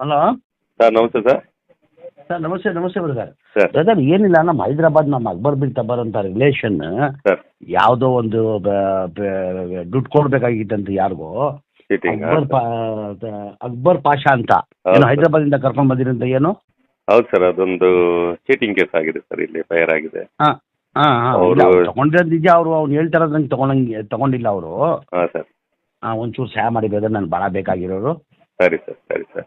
Hello sir namaste sir sir namaste namaste brother sir brother ಏನಿಲ್ಲ ನಮ್ಮ ಹೈದರಾಬಾದ್ ನಮ್ಮ Akbar bill Tabar ಅಂತ ರಿಲೇಷನ್ ಸರ್ ಯಾವುದೋ ಒಂದು ದುಡ್ಡು ಕೊಡ್ಬೇಕಾಗಿತ್ತಂತ ಯಾರಿಗೋ. ಅಕ್ಬರ್ ಪಾ ಅಕ್ಬರ್ ಪಾಷಾ ಅಂತ. ಹೌದು ಏನು ಸರ್. ಹೈದರಾಬಾದಿಂದ ಕರ್ಕೊಂಡ್ ಬಂದಿರಂತ ಏನು? ಹೌದು ಸರ್ ಅದೊಂದು ಚೀಟಿಂಗ್ ಕೇಸ್ ಆಗಿದೆ ಸರ್ ಇಲ್ಲಿ ಫೈರ್ ಆಗಿದೆ. ಹಾ ಹಾ ಹಾಂ. ಅವ್ರು- ತಗೊಂಡಿರೋದು ನಿಜ ಅವರು ಅವ್ನು ಹೇಳ್ತಾರ ನಂಗೆ ತಗೊಂಡಂಗೆ ತಗೊಂಡಿಲ್ಲ ಅವರು. ಹಾಂ ಸರ್ ಒಂಚೂರು ಸಹಾಯ ಮಾಡಿ ಬ್ರದರ್ ನಾನು ಭಾಳ ಬೇಕಾಗಿರೋರು. ಸರಿ ಸರ್ ಸರಿ ಸರ್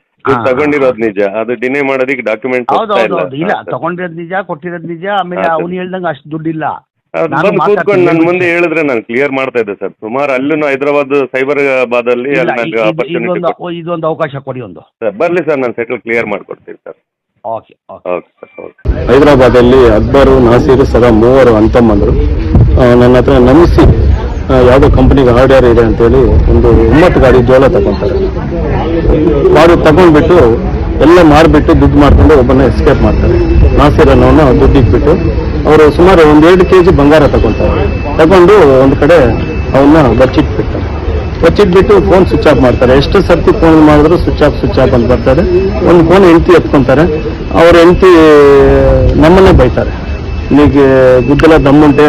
ತಗೊಂಡಿರೋದು ನಿಜ. ಅದು ಡಿನೇ ಮಾಡೋದಕ್ಕೆ ಡಾಕ್ಯುಮೆಂಟ್ ಹೌದು ಹೌದು ಹೌದು. ಇಲ್ಲ ತಗೊಂಡಿರೋದ್ ನಿಜ ಕೊಟ್ಟಿರೋದು ನಿಜ ಆಮೇಲೆ. ಅವ್ನು ಹೇಳ್ದಂಗೆ ಅಷ್ಟು ದುಡ್ಡಿಲ್ಲ. ನಾನು ಕೂತ್ಕೊಂಡು ನನ್ನ ಮುಂದೆ ಹೇಳಿದ್ರೆ ನಾನು ಕ್ಲಿಯರ್ ಮಾಡ್ತಾ ಇದ್ದೆ ಸರ್. ಸುಮಾರು ಅಲ್ಲೂ ಹೈದರಾಬಾದ್ ಸೈಬರಾಬಾದ್ ಅಲ್ಲಿ ಅಲ್ಲಿ ಇದೊಂದು ಅವಕಾಶ ಕೊಡಿ ಒಂದು. ಸರ್ ಬರಲಿ ಸರ್ ನಾನು ಸೆಟಲ್ ಕ್ಲಿಯರ್ ಮಾಡ್ಕೊಡ್ತೀನಿ ಸರ್. ಓಕೆ ಹೈದರಾಬಾದಲ್ಲಿ ಅಕ್ಬರು ನಾಸೀರ್ ಸದಾ ಮೂವರು ಅಂತಮ್ಮಂದರು. ನನ್ನ ಹತ್ರ ನಮಿಸಿ ಯಾವ್ದೋ ಯಾವುದೋ ಕಂಪನಿಗೆ ಆರ್ಡರ್ ಇದೆ ಅಂತೇಳಿ ಒಂದು ಒಂಬತ್ತು ಗಾಡಿ ಜೋಳ ತಗೊಂತಾರೆ. ಮಾಡಿ ತಗೊಂಡ್ಬಿಟ್ಟು ಎಲ್ಲ ಮಾರ್ಬಿಟ್ಟು ದುಡ್ಡು ಮಾಡ್ಕೊಂಡು ಒಬ್ಬನ ಎಸ್ಕೇಪ್ ಮಾಡ್ತಾರೆ. ನಾಸಿರ್ ಅನ್ನೋನ ದುಡ್ಡು ಇಟ್ಬಿಟ್ಟು ಅವರು ಸುಮಾರು ಒಂದು ಎರಡು ಕೆ ಜಿ ಬಂಗಾರ ತಗೊಂತಾರೆ ತಗೊಂಡು ಒಂದು ಕಡೆ ಅವನ್ನ ಬಚ್ಚಿಟ್ಬಿಡ್ತಾರೆ. ಬಚ್ಚಿಟ್ಬಿಟ್ಟು ಫೋನ್ ಸ್ವಿಚ್ ಆಫ್ ಮಾಡ್ತಾರೆ. ಎಷ್ಟು ಸರ್ತಿ ಫೋನ್ ಮಾಡಿದ್ರು ಸ್ವಿಚ್ ಆಫ್ ಸ್ವಿಚ್ ಆಫ್ ಅಂತ ಬರ್ತಾರೆ. ಒಂದು ಫೋನ್ ಹೆಂಡತಿ ಎತ್ಕೊಂತಾರೆ. ಅವ್ರ ಹೆಂಡತಿ, ನಮ್ಮನ್ನೇ ಬೈತಾರೆ. ನೀಗೆ ಗುದ್ದಲ ದಮ್ಮುಂಟೆ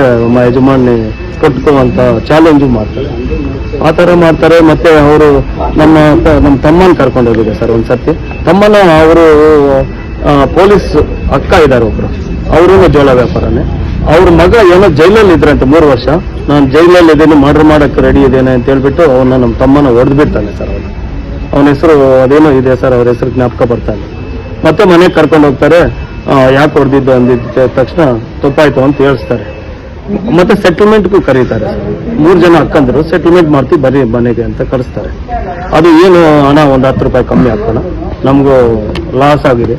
ಯಜಮಾನಿ ಕೊಟ್ಕೋ ಅಂತ ಚಾಲೆಂಜು ಮಾಡ್ತಾರೆ. ಆ ಥರ ಮಾಡ್ತಾರೆ, ಮತ್ತೆ ಅವರು ನಮ್ಮ ನಮ್ಮ ತಮ್ಮನ ಕರ್ಕೊಂಡು ಹೋಗಿದೆ ಸರ್ ಒಂದು ಸರ್ತಿ ತಮ್ಮನ ಅವರು ಪೊಲೀಸ್ ಅಕ್ಕ ಇದ್ದಾರೆ ಒಬ್ರು. ಅವರು ಜೋಳ ವ್ಯಾಪಾರನೇ. ಅವ್ರ ಮಗ ಏನೋ ಜೈಲಲ್ಲಿ ಇದ್ರಂತೆ ಮೂರು ವರ್ಷ. ನಾನು ಜೈಲಲ್ಲಿ ಇದ್ದೀನಿ ಮರ್ಡರ್ ಮಾಡಕ್ಕೆ ರೆಡಿ ಇದ್ದೇನೆ ಅಂತ ಹೇಳ್ಬಿಟ್ಟು ಅವನ್ನ ನಮ್ಮ ತಮ್ಮನ ಹೊಡೆದು ಬಿಡ್ತಾನೆ ಸರ್ ಅವನು. ಅವನ ಹೆಸರು ಅದೇನೋ ಇದೆ ಸರ್, ಅವ್ರ ಹೆಸರು ಜ್ಞಾಪಕ ಬರ್ತಾ ಇಲ್ಲ. ಮತ್ತೆ ಮನೆಗೆ ಕರ್ಕೊಂಡು ಹೋಗ್ತಾರೆ. ಯಾಕೆ ಹೊಡೆದಿದ್ದು ಅಂದಿದ್ದ ತಕ್ಷಣ, ತಪ್ಪಾಯ್ತು ಅಂತ ಹೇಳಿಸ್ತಾರೆ. ಮತ್ತೆ ಸೆಟಲ್ಮೆಂಟ್ಗೂ ಕರೀತಾರೆ. ಮೂರು ಜನ ಅಕ್ಕಂದ್ರು ಸೆಟಲ್ಮೆಂಟ್ ಮಾಡ್ತೀವಿ, ಬರೀ ಮನೆಗೆ ಅಂತ ಕಳಿಸ್ತಾರೆ ಅದು ಏನು ಹಣ ಒಂದು ಹತ್ತು ರೂಪಾಯಿ ಕಮ್ಮಿ ಹಾಕೋಣ ನಮಗೂ ಲಾಸ್ ಆಗಿದೆ.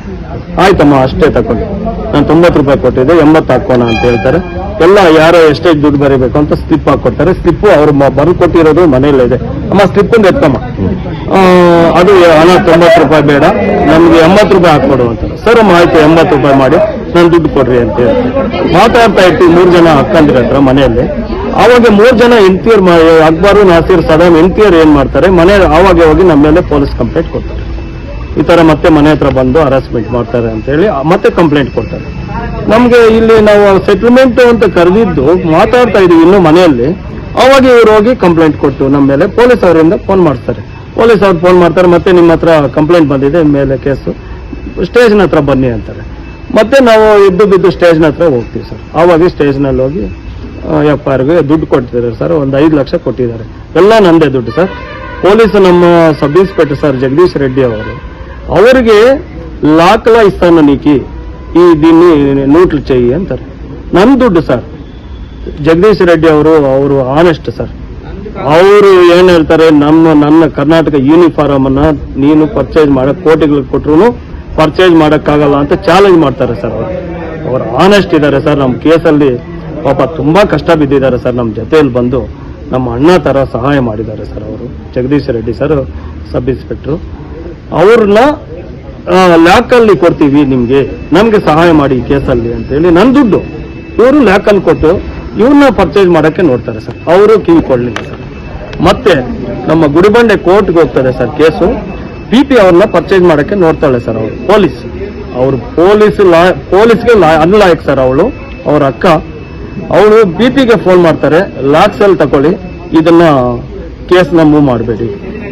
ಆಯ್ತಮ್ಮ, ಅಷ್ಟೇ ತಗೊಂಡು ನಾನು ತೊಂಬತ್ತು ರೂಪಾಯಿ ಕೊಟ್ಟಿದ್ದೆ, ಎಂಬತ್ತು ಹಾಕೋಣ ಅಂತ ಹೇಳ್ತಾರೆ. ಎಲ್ಲ ಯಾರೋ ಎಷ್ಟೇ ದುಡ್ಡು ಬರೀಬೇಕು ಅಂತ ಸ್ಲಿಪ್ ಹಾಕೊಡ್ತಾರೆ. ಸ್ಲಿಪ್ಪು ಅವ್ರು ಬರೆದು ಕೊಟ್ಟಿರೋದು ಮನೆಯಲ್ಲೇ ಇದೆ. ಅಮ್ಮ ಸ್ಲಿಪ್ ಒಂದು ಎತ್ತಮ್ಮ ಅದು ಹಣ ತೊಂಬತ್ತು ರೂಪಾಯಿ ಬೇಡ. ನಮ್ಗೆ ಎಂಬತ್ತು ರೂಪಾಯಿ ಹಾಕ್ಕೊಡು ಅಂತ. ಸರ್ ಅಮ್ಮ, ಆಯ್ತು, ಎಂಬತ್ತು ರೂಪಾಯಿ ಮಾಡಿ. ನಾನು ದುಡ್ಡು ಕೊಡ್ರಿ ಅಂತ ಹೇಳಿ. ಮಾತಾಡ್ತಾ ಇರ್ತೀವಿ ಮೂರು ಜನ ಅಕ್ಕಂದ್ರ ಹತ್ರ ಮನೆಯಲ್ಲಿ. ಆವಾಗ ಮೂರು ಜನ ಎಂತಿಯರ್ ಅಕ್ಬರು, ನಾಸೀರ್, ಸದಾಮ್ ಎಂಟಿಯರ್ ಏನ್ ಮಾಡ್ತಾರೆ? ಮನೆ ಆವಾಗ ಹೋಗಿ ನಮ್ಮ ಮೇಲೆ ಪೊಲೀಸ್ ಕಂಪ್ಲೇಂಟ್ ಕೊಡ್ತಾರೆ. ಈ ತರ ಮತ್ತೆ ಮನೆ ಹತ್ರ ಬಂದು ಹರಾಸ್ಮೆಂಟ್ ಮಾಡ್ತಾರೆ ಅಂತ ಹೇಳಿ ಮತ್ತೆ ಕಂಪ್ಲೇಂಟ್ ಕೊಡ್ತಾರೆ. ನಮ್ಗೆ ಇಲ್ಲಿ ನಾವು ಸೆಟಲ್ಮೆಂಟ್ ಅಂತ ಕರೆದಿದ್ದು, ಮಾತಾಡ್ತಾ ಇದೀವಿ ಇನ್ನು ಮನೆಯಲ್ಲಿ. ಅವಾಗ ಇವ್ರು ಹೋಗಿ ಕಂಪ್ಲೇಂಟ್ ಕೊಟ್ಟು ನಮ್ಮ ಮೇಲೆ ಪೊಲೀಸ್ ಅವರಿಂದ ಫೋನ್ ಮಾಡ್ತಾರೆ. ಪೊಲೀಸ್ ಅವ್ರು ಫೋನ್ ಮಾಡ್ತಾರೆ, ಮತ್ತೆ ನಿಮ್ಮ ಹತ್ರ ಕಂಪ್ಲೇಂಟ್ ಬಂದಿದೆ, ಮೇಲೆ ಕೇಸು ಸ್ಟೇಜ್ನ ಹತ್ರ ಬನ್ನಿ ಅಂತಾರೆ. ಮತ್ತೆ ನಾವು ಇದ್ದು ಬಿದ್ದು ಸ್ಟೇಜ್ನ ಹತ್ರ ಹೋಗ್ತೀವಿ ಸರ್. ಆವಾಗ ಸ್ಟೇಜ್ನಲ್ಲಿ ಹೋಗಿ ಎಫ್ ಆರ್ಗೆ ದುಡ್ಡು ಕೊಟ್ಟಿದ್ದಾರೆ ಸರ್. ಒಂದು ಐದು ಲಕ್ಷ ಕೊಟ್ಟಿದ್ದಾರೆ. ಎಲ್ಲ ನಂದೇ ದುಡ್ಡು ಸರ್. ಪೊಲೀಸ್ ನಮ್ಮ sub inspector sir Jagadish Reddy ಅವರು, ಅವರಿಗೆ ಲಾಕ್ಲ ಇಸ್ತಾನ ನಿಕಿ, ಈ ದಿನ ನೂಟ್ಲು ಚೈ ಅಂತಾರೆ. ನನ್ನ ದುಡ್ಡು ಸರ್. ಜಗದೀಶ್ ರೆಡ್ಡಿ ಅವರು ಅವರು ಆನೆಸ್ಟ್ ಸರ್. ಅವರು ಏನ್ ಹೇಳ್ತಾರೆ, ನಮ್ಮ, ನನ್ನ ಕರ್ನಾಟಕ ಯೂನಿಫಾರ್ಮ್ ಅನ್ನ ನೀನು ಪರ್ಚೇಸ್ ಮಾಡೋ ಕೋಟಿಗಳಿಗೆ ಕೊಟ್ಟರು ಪರ್ಚೇಸ್ ಮಾಡೋಕ್ಕಾಗಲ್ಲ ಅಂತ ಚಾಲೆಂಜ್ ಮಾಡ್ತಾರೆ ಸರ್ ಅವರು. ಅವರು ಆನೆಸ್ಟ್ ಇದ್ದಾರೆ ಸರ್ ನಮ್ಮ ಕೇಸಲ್ಲಿ ಪಾಪ ತುಂಬ ಕಷ್ಟ ಬಿದ್ದಿದ್ದಾರೆ ಸರ್ ನಮ್ಮ ಜೊತೆಯಲ್ಲಿ ಬಂದು. ನಮ್ಮ ಅಣ್ಣ ಥರ ಸಹಾಯ ಮಾಡಿದ್ದಾರೆ ಸರ್ ಅವರು. Jagadish Reddy sir, sub inspector. ಅವ್ರನ್ನ ಲ್ಯಾಕಲ್ಲಿ ಕೊಡ್ತೀವಿ ನಿಮಗೆ. ನಮಗೆ ಸಹಾಯ ಮಾಡಿ ಈ ಕೇಸಲ್ಲಿ ಅಂತೇಳಿ ನನ್ನ ದುಡ್ಡು. ಇವರು ಲ್ಯಾಕಲ್ಲಿ ಕೊಟ್ಟು ಇವ್ರನ್ನ ಪರ್ಚೇಸ್ ಮಾಡೋಕ್ಕೆ ನೋಡ್ತಾರೆ ಸರ್. ಅವರು ಕಿವಿ ಕೊಡಲಿ ಸರ್. ಮತ್ತೆ ನಮ್ಮ ಗುಡಿಬಂಡೆ ಕೋರ್ಟ್ಗೆ ಹೋಗ್ತಾರೆ ಸರ್ ಕೇಸು. ಪಿ ಪಿ ಅವ್ರನ್ನ ಪರ್ಚೇಸ್ ಮಾಡಕ್ಕೆ ನೋಡ್ತಾಳೆ ಸರ್ ಅವರು ಪೊಲೀಸ್. ಅವ್ರು ಪೊಲೀಸ್ ಲಾ, ಪೊಲೀಸ್ಗೆ ಅನ್ಲಾಯಕ್ ಸರ್ ಅವಳು, ಅವ್ರ ಅಕ್ಕ. ಅವಳು ಬಿ ಪಿಗೆ ಫೋನ್ ಮಾಡ್ತಾರೆ ಲಾಕ್ಸ್ ಅಲ್ಲಿ ತಗೊಳ್ಳಿ ಇದನ್ನ ಕೇಸ್ನ ಮೂವ್ ಮಾಡಬೇಡಿ,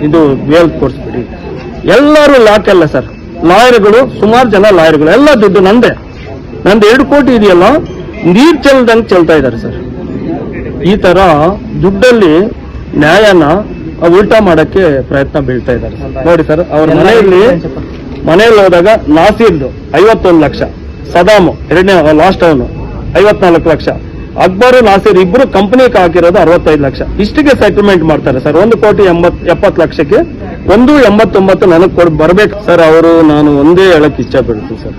ಇದು ಬೇಲ್ ಕೊಡಿಸ್ಬೇಡಿ. ಎಲ್ಲರೂ ಲಾಕ್ ಅಲ್ಲ ಸರ್. ಲಾಯರ್ಗಳು, ಸುಮಾರು ಜನ ಲಾಯರ್ಗಳು, ಎಲ್ಲ ದುಡ್ಡು ನಂದೆ. ನಂದು ಎರಡು ಕೋಟಿ ಇದೆಯಲ್ಲ, ನೀರ್ ಚೆಲ್ದಂಗೆ ಚೆಲ್ತಾ ಇದ್ದಾರೆ ಸರ್. ಈ ತರ ದುಡ್ಡಲ್ಲಿ ನ್ಯಾಯನ ಉಲ್ಟಾ ಮಾಡಕ್ಕೆ ಪ್ರಯತ್ನ ಬೀಳ್ತಾ ಇದ್ದಾರೆ. ನೋಡಿ ಸರ್ ಅವ್ರ ಮನೆಯಲ್ಲಿ ಮನೆಯಲ್ಲಿ ಹೋದಾಗ ನಾಸೀರ್ದು ಐವತ್ತೊಂದು ಲಕ್ಷ ಸದಾಮು ಎರಡನೇ ಲಾಸ್ಟ್ ಅವನು ಐವತ್ನಾಲ್ಕು ಲಕ್ಷ ಅಕ್ಬರು ನಾಸೀರ್ ಇಬ್ರು ಕಂಪನಿಗೆ ಹಾಕಿರೋದು ಅರವತ್ತೈದು ಲಕ್ಷ. ಇಷ್ಟಿಗೆ ಸೆಟಲ್ಮೆಂಟ್ ಮಾಡ್ತಾರೆ ಸರ್ ಒಂದು ಕೋಟಿ ಎಂಬತ್ ಎಪ್ಪತ್ತು ಲಕ್ಷಕ್ಕೆ ಒಂದು ಎಂಬತ್ತೊಂಬತ್ತು ನನಗೆ ಕೊಡ್ ಬರ್ಬೇಕು. ಸರ್ ಅವರು ನಾನು ಒಂದೇ ಹೇಳಕ್ ಇಚ್ಛೆ ಪಡ್ತೀನಿ ಸರ್.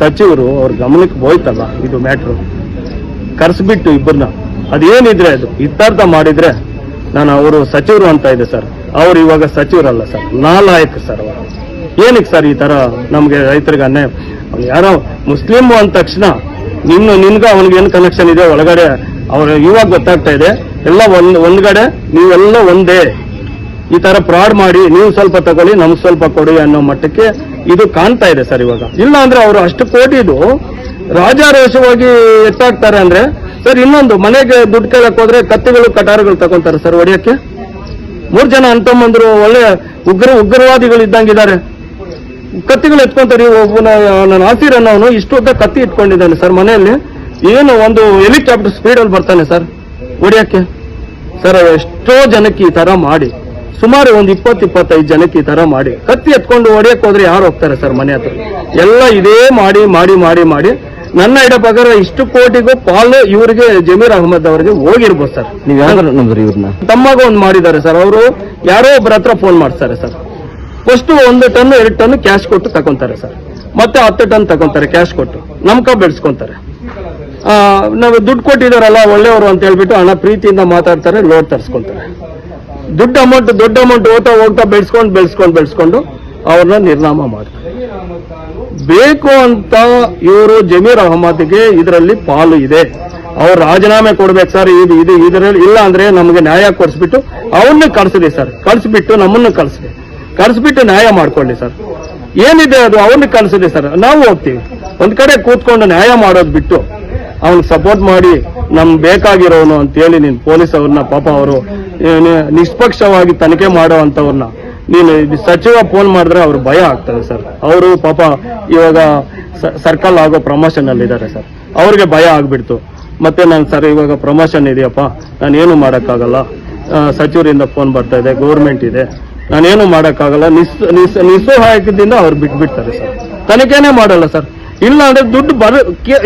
ಸಚಿವರು ಅವ್ರ ಗಮನಕ್ಕೆ ಹೋಯ್ತಲ್ಲ ಇದು ಮ್ಯಾಟ್ರು ಕರ್ಸ್ಬಿಟ್ಟು ಇಬ್ಬರನ್ನ. ಅದೇನಿದ್ರೆ ಅದು ಇತ್ಯರ್ಥ ಮಾಡಿದ್ರೆ ನಾನು ಅವರು ಸಚಿವರು ಅಂತ ಇದೆ ಸರ್. ಅವ್ರು ಇವಾಗ ಸಚಿವರಲ್ಲ ಸರ್. ನಾಲಾಯಕ್ ಸರ್ ಅವರು. ಏನಕ್ಕೆ ಸರ್ ಈ ತರ ನಮಗೆ ರೈತರಿಗೆ ಅನ್ಯಾಯ? ಯಾರೋ ಮುಸ್ಲಿಂ ಅಂದ ತಕ್ಷಣ ನಿನ್ನ, ನಿನ್ಗ ಅವನಿಗೆ ಏನು ಕನೆಕ್ಷನ್ ಇದೆ ಒಳಗಡೆ? ಅವ್ರ ಇವಾಗ ಗೊತ್ತಾಗ್ತಾ ಇದೆ. ಎಲ್ಲ ಒಂದ್ ಒಂದ್ಗಡೆ ನೀವೆಲ್ಲ ಒಂದೇ. ಈ ತರ ಫ್ರಾಡ್ ಮಾಡಿ ನೀವು ಸ್ವಲ್ಪ ತಗೊಳ್ಳಿ, ನಮ್ಗೆ ಸ್ವಲ್ಪ ಕೊಡಿ ಅನ್ನೋ ಮಟ್ಟಕ್ಕೆ ಇದು ಕಾಣ್ತಾ ಇದೆ ಸರ್ ಇವಾಗ. ಇಲ್ಲ ಅಂದ್ರೆ ಅವರು ಅಷ್ಟು ಕೋಟಿದು ರಾಜಾರೋಷವಾಗಿ ಎತ್ತಾಗ್ತಾರೆ ಅಂದ್ರೆ, ಸರ್, ಇನ್ನೊಂದು, ಮನೆಗೆ ದುಡ್ಡು ಕೇಳಕ್ ಹೋದ್ರೆ ಕತ್ತಿಗಳು, ಕಟಾರಗಳು ತಗೊಂತಾರೆ ಸರ್ ಒಡೆಯಕ್ಕೆ ಮೂರ್ ಜನ ಅಂತಮ್ಮಂದ್ರು ಒಳ್ಳೆ ಉಗ್ರ ಉಗ್ರವಾದಿಗಳು ಇದ್ದಂಗಿದ್ದಾರೆ ಕತ್ತಿಗಳು ಎತ್ಕೊಂತಾರೆ ಒಬ್ಬನ, ನನ್ನ ಆಸೀರ್ ಅನ್ನೋನು ಇಷ್ಟು ಉದ್ದ ಕತ್ತಿ ಇಟ್ಕೊಂಡಿದ್ದಾನೆ ಸರ್, ಮನೆಯಲ್ಲಿ. ಏನು ಒಂದು ಹೆಲಿಕಾಪ್ಟರ್ ಸ್ಪೀಡಲ್ಲಿ ಬರ್ತಾನೆ ಸರ್, ಹೊಡಿಯಕ್ಕೆ. ಸರ್, ಎಷ್ಟೋ ಜನಕ್ಕೆ ಈ ತರ ಮಾಡಿ, ಸುಮಾರು ಒಂದು ಇಪ್ಪತ್ತು, ಇಪ್ಪತ್ತೈದು ಜನಕ್ಕೆ ಈ ತರ ಮಾಡಿ, ಕತ್ತಿ ಎತ್ಕೊಂಡು ಒಡೆಯಕ್ಕೆ ಹೋದ್ರೆ ಯಾರು ಹೋಗ್ತಾರೆ ಸರ್ ಮನೆ ಹತ್ರ? ಎಲ್ಲ ಇದೇ ಮಾಡಿ ಮಾಡಿ ಮಾಡಿ ಮಾಡಿ ನನ್ನ ಇಡ ಪ್ರಕಾರ ಇಷ್ಟು ಕೋಟಿಗೂ ಪಾಲು ಇವರಿಗೆ ಜಮೀರ್ ಅಹಮದ್ ಅವರಿಗೆ ಹೋಗಿರ್ಬೋದು ಸರ್. ನೀವು ಯಾರು? ನಂಬ್ರಿ ಇವ್ರನ್ನ? ತಮ್ಮಾಗ ಒಂದು ಮಾಡಿದ್ದಾರೆ ಸರ್. ಅವರು ಯಾರೋ ಒಬ್ಬರ ಹತ್ರ ಫೋನ್ ಮಾಡ್ತಾರೆ ಸರ್. ಫಸ್ಟ್ ಒಂದು ಟನ್ ಎರಡು ಟನ್ ಕ್ಯಾಶ್ ಕೊಟ್ಟು ತಗೊಂತಾರೆ ಸರ್. ಮತ್ತೆ ಹತ್ತು ಟನ್ ತಗೊಂತಾರೆ ಕ್ಯಾಶ್ ಕೊಟ್ಟು. ನಮ್ಕ ಬೆಳೆಸ್ಕೊಂತಾರೆ ನಾವು ದುಡ್ಡು ಕೊಟ್ಟಿದಾರಲ್ಲ ಒಳ್ಳೆಯವರು ಅಂತ ಹೇಳ್ಬಿಟ್ಟು ಹಣ ಪ್ರೀತಿಯಿಂದ ಮಾತಾಡ್ತಾರೆ ಲೋಡ್ ತರಿಸ್ಕೊಂತಾರೆ. ದುಡ್ಡು ಅಮೌಂಟ್ ದೊಡ್ಡ ಅಮೌಂಟ್ ಹೋಗ್ತಾ ಹೋಗ್ತಾ ಬೆಳೆಸ್ಕೊಂಡು ಬೆಳೆಸ್ಕೊಂಡು ಬೆಳೆಸ್ಕೊಂಡು ಅವ್ರನ್ನ ನಿರ್ನಾಮ ಮಾಡ್ತಾರೆ. ಬೇಕು ಅಂತ ಇವರು ಜಮೀರ್ ಅಹಮದ್ಗೆ ಇದರಲ್ಲಿ ಪಾಲು ಇದೆ. ಅವ್ರು ರಾಜೀನಾಮೆ ಕೊಡ್ಬೇಕು ಸರ್, ಇದು ಇದು, ಇದರಲ್ಲಿ ಇಲ್ಲ ಅಂದ್ರೆ ನಮಗೆ ನ್ಯಾಯ ಕೊಡಿಸ್ಬಿಟ್ಟು ಅವನ್ನ ಕಳಿಸ್ರಿ ಸರ್. ಕಳ್ಸಿಬಿಟ್ಟು ನಮ್ಮನ್ನು ಕಳಿಸ್ರಿ ಕಳ್ಸಿಬಿಟ್ಟು ನ್ಯಾಯ ಮಾಡ್ಕೊಳ್ಳಿ ಸರ್. ಏನಿದೆ ಅದು ಅವನ್ನ ಕಳಿಸ್ರಿ ಸರ್. ನಾವು ಹೋಗ್ತೀವಿ. ಒಂದ್ ಕಡೆ ಕೂತ್ಕೊಂಡು ನ್ಯಾಯ ಮಾಡೋದು ಬಿಟ್ಟು ಅವ್ನಿಗೆ ಸಪೋರ್ಟ್ ಮಾಡಿ ನಮ್ ಬೇಕಾಗಿರೋನು ಅಂತೇಳಿ ನೀನು ಪೊಲೀಸ್ ಅವ್ರನ್ನ ಪಾಪ ಅವರು ನಿಷ್ಪಕ್ಷವಾಗಿ ತನಿಖೆ ಮಾಡೋ ಅಂತವ್ರನ್ನ ನೀನು ಸಚಿವ ಫೋನ್ ಮಾಡಿದ್ರೆ ಅವ್ರು ಭಯ ಆಗ್ತದೆ ಸರ್. ಅವರು ಪಾಪ ಇವಾಗ ಸರ್ಕಲ್ ಆಗೋ ಪ್ರಮೋಷನ್ ಅಲ್ಲಿ ಇದ್ದಾರೆ ಸರ್. ಅವ್ರಿಗೆ ಭಯ ಆಗ್ಬಿಡ್ತು. ಮತ್ತೆ ನಾನು ಸರ್ ಇವಾಗ ಪ್ರಮೋಷನ್ ಇದೆಯಪ್ಪ, ನಾನು ಏನು ಮಾಡೋಕ್ಕಾಗಲ್ಲ. ಸಚಿವರಿಂದ ಫೋನ್ ಬರ್ತಾ ಇದೆ ಗೌರ್ಮೆಂಟ್ ಇದೆ. ನಾನೇನು ಮಾಡೋಕ್ಕಾಗಲ್ಲ. ನಿಸ್ ನಿಸ್, ನಿಸ್ಸಹಾಯಕದಿಂದ ಅವ್ರು ಬಿಟ್ಬಿಡ್ತಾರೆ ಸರ್. ತನಿಖೆನೇ ಮಾಡಲ್ಲ ಸರ್. ಇಲ್ಲ ಅಂದ್ರೆ ದುಡ್ಡು ಬರ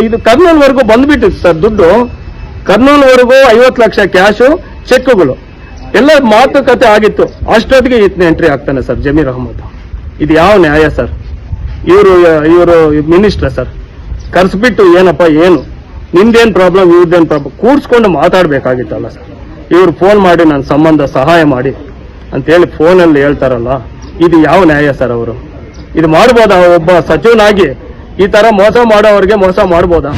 ಇದು ಕರ್ನೂಲ್ವರೆಗೂ ಬಂದ್ಬಿಟ್ಟಿತ್ತು ಸರ್ ದುಡ್ಡು. ಕರ್ನೂಲ್ವರೆಗೂ ಐವತ್ತು ಲಕ್ಷ ಕ್ಯಾಶು ಚೆಕ್ಗಳು ಎಲ್ಲ ಮಾತುಕತೆ ಆಗಿತ್ತು. ಅಷ್ಟೊತ್ತಿಗೆ ಈತನ ಎಂಟ್ರಿ ಆಗ್ತಾನೆ ಸರ್, ಜಮೀರ್ ಅಹಮದ್. ಇದು ಯಾವ ನ್ಯಾಯ ಸರ್? ಇವರು ಇವರು ಮಿನಿಸ್ಟರ್ ಸರ್. ಕರ್ಸ್ಬಿಟ್ಟು ಏನಪ್ಪ, ಏನು? ನಿಮ್ದೇನ್ ಪ್ರಾಬ್ಲಮ್ ಇವ್ರದ್ದೇನು ಪ್ರಾಬ್ಲಮ್ ಕೂಡ್ಸ್ಕೊಂಡು ಮಾತಾಡ್ಬೇಕಾಗಿತ್ತಲ್ಲ ಸರ್. ಇವ್ರು ಫೋನ್ ಮಾಡಿ ನನ್ನ ಸಂಬಂಧ ಸಹಾಯ ಮಾಡಿ ಅಂತೇಳಿ ಫೋನಲ್ಲಿ ಹೇಳ್ತಾರಲ್ಲ, ಇದು ಯಾವ ನ್ಯಾಯ ಸರ್ ಅವರು? ಇದು ಮಾಡ್ಬೋದಾ ಒಬ್ಬ ಸಚಿವನಾಗಿ? ಈ ತರ ಮೋಸ ಮಾಡೋವ್ರಿಗೆ ಮೋಸ ಮಾಡ್ಬೋದಾ?